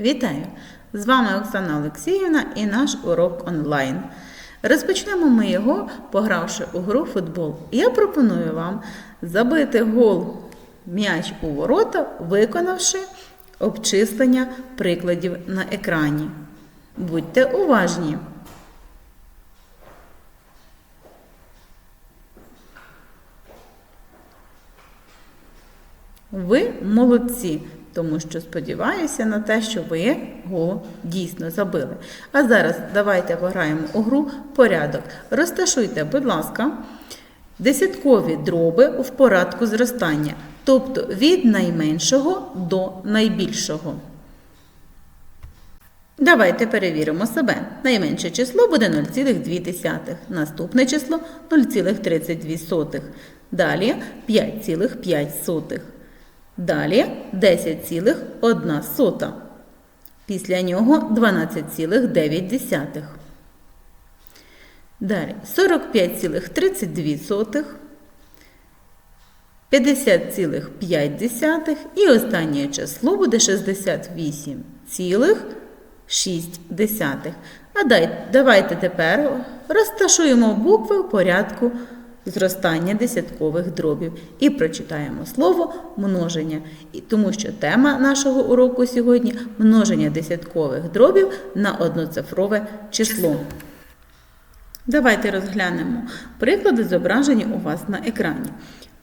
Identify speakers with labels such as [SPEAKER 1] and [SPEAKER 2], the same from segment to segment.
[SPEAKER 1] Вітаю! З вами Оксана Олексіївна і наш урок онлайн. Розпочнемо ми його, погравши у гру футбол. Я пропоную вам забити гол м'яч у ворота, виконавши обчислення прикладів на екрані. Будьте уважні! Ви молодці, тому що сподіваюся на те, що ви гол дійсно забили. А зараз давайте пограємо у гру порядок. Розташуйте, будь ласка, десяткові дроби в порядку зростання, тобто від найменшого до найбільшого. Давайте перевіримо себе. Найменше число буде 0,2. Наступне число 0,32. Далі 5,5. Далі 10,1. Після нього 12,9. Далі 45,32. 50,5 і останнє число буде 68,6. А давайте тепер розташуємо букви в порядку зростання десяткових дробів і прочитаємо слово множення, тому що тема нашого уроку сьогодні множення десяткових дробів на одноцифрове число. Давайте розглянемо приклади, зображені у вас на екрані.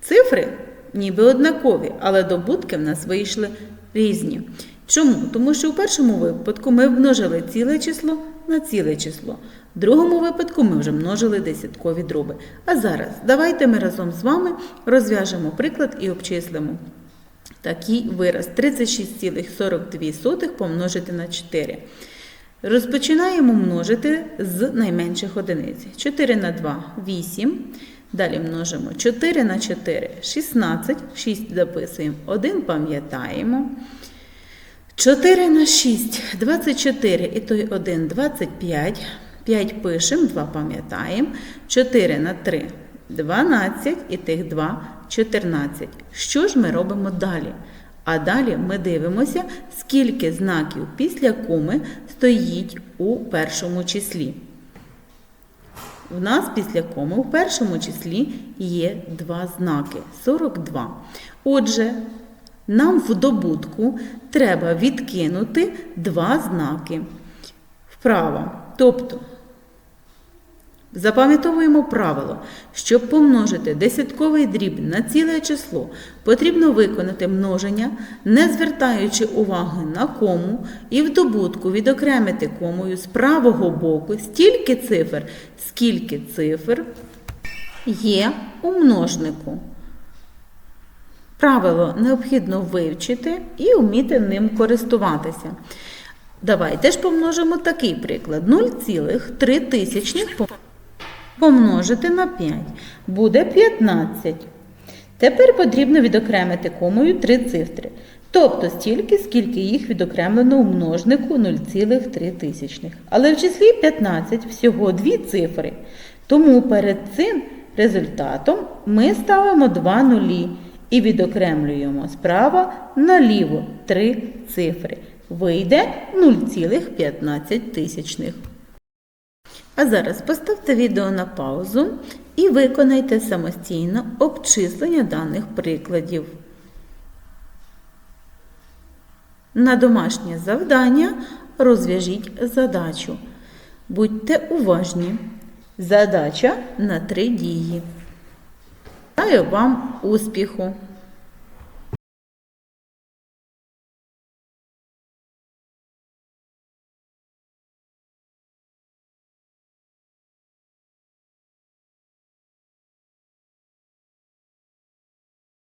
[SPEAKER 1] Цифри ніби однакові, але добутки в нас вийшли різні. Чому? Тому що у першому випадку ми множили ціле число на ціле число. В другому випадку ми вже множили десяткові дроби. А зараз давайте ми разом з вами розв'яжемо приклад і обчислимо такий вираз 36,42 помножити на 4. Розпочинаємо множити з найменших одиниць. 4 на 2 8. Далі множимо 4 на 4 16. 6 записуємо, 1 пам'ятаємо. 4 на 6 24 і той 1 25. 5 пишемо, 2 пам'ятаємо. 4 на 3 12 і тих 2 14. Що ж ми робимо далі? А далі ми дивимося, скільки знаків після коми стоїть у першому числі. В нас після коми у першому числі є два знаки 42. Отже, нам в добутку треба відкинути два знаки вправо. Тобто, Запам'ятовуємо правило, щоб помножити десятковий дріб на ціле число, потрібно виконати множення, не звертаючи уваги на кому, і в добутку відокремити комою з правого боку стільки цифр, скільки цифр є у множнику. Правило необхідно вивчити і вміти ним користуватися. Давайте ж помножимо такий приклад: 0,3 тисячних помножити на 5 буде 15. Тепер потрібно відокремити комою три цифри. Тобто стільки, скільки їх відокремлено у множнику 0,3 тисячних. Але в числі 15 всього дві цифри. Тому перед цим результатом ми ставимо два нулі і відокремлюємо справа наліво три цифри. Вийде 0,15 тисячних. А зараз поставте відео на паузу і виконайте самостійно обчислення даних прикладів. На домашнє завдання розв'яжіть задачу. Будьте уважні. Задача на три дії. Бажаю вам успіху!